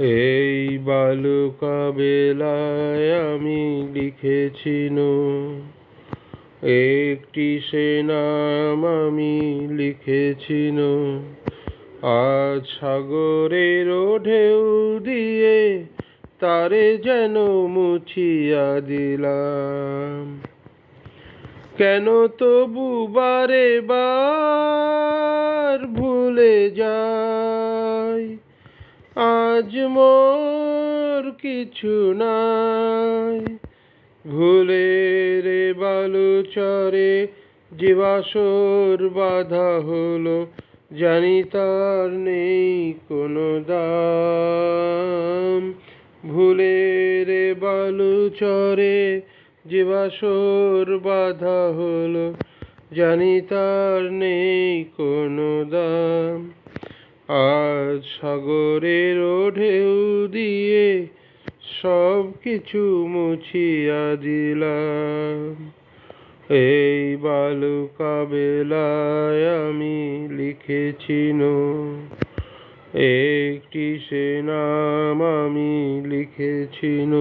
এই বালুকা বেলায় আমি লিখেছিন একটি সে নাম আমি লিখেছিন আজ সাগরের ঢেউ দিয়ে তারে যেন মুছিয়া দিলাম। কেন তবু বারে বার ভুলে যাই আজ মোর কিছু নাই। ভুলে রে বালু চরে জীবাসর বাধা হলো, জানি তার নেই কোনো দাম। ভুলে রে বালু চরে জীবাসর বাধা হলো, জানি তার নেই কোনো দাম। আজ সাগরের ঢেউ দিয়ে সব কিছু মুছিয়া দিলাম। এই বালুকা বেলায় আমি লিখেছি একটি সে নাম আমি লিখেছিন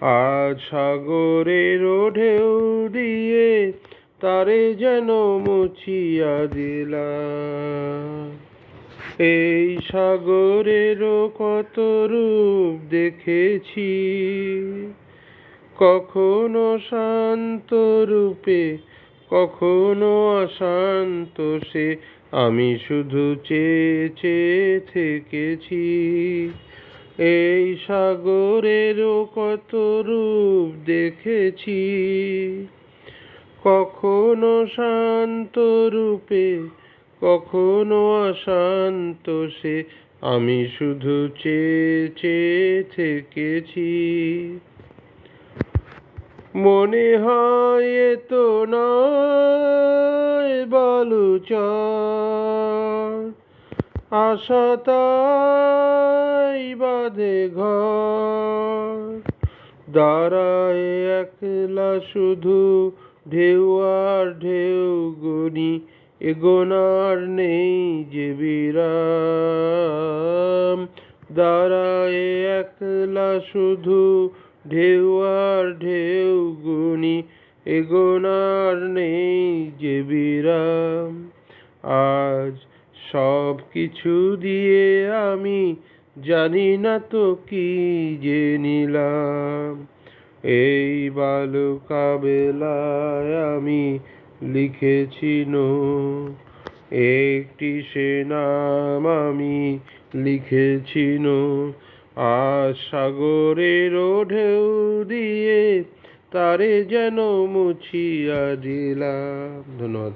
আজ সাগরের ঢেউ দিয়ে তারে যেন মুছিয়া দিলাম। এই সাগরেরও কত রূপ দেখেছি। কখনো শান্ত রূপে, কখনো অশান্ত সে, আমি শুধু চেয়ে চেয়ে থেকেছি। এই সাগরেরও কত রূপ দেখেছি। কখনো শান্ত রূপে কখনো অশান্ত সে আমি শুধু চেয়ে চেয়ে থেকেছি। মনে হয় তো নয় বালুচর। আশা তাই বাঁধে ঘর। দাঁড়ায় একলা শুধু ঢেউ আর ঢেউ গনি এগোনার নেই যে বিরাম। দাঁড়ায় একলা শুধু ঢেউ আর ঢেউ গুনি এগোনার নেই যে বিরাম। আজ সব কিছু দিয়ে আমি জানি না তো কি যে নিলাম। এই বালুকা বেলায় আমি লিখেছিন। একটি সে নাম আমি লিখেছিন। আর সাগরের ঢেউ দিয়ে তারে যেন মুছিয়া দিলাম। ধন্যবাদ।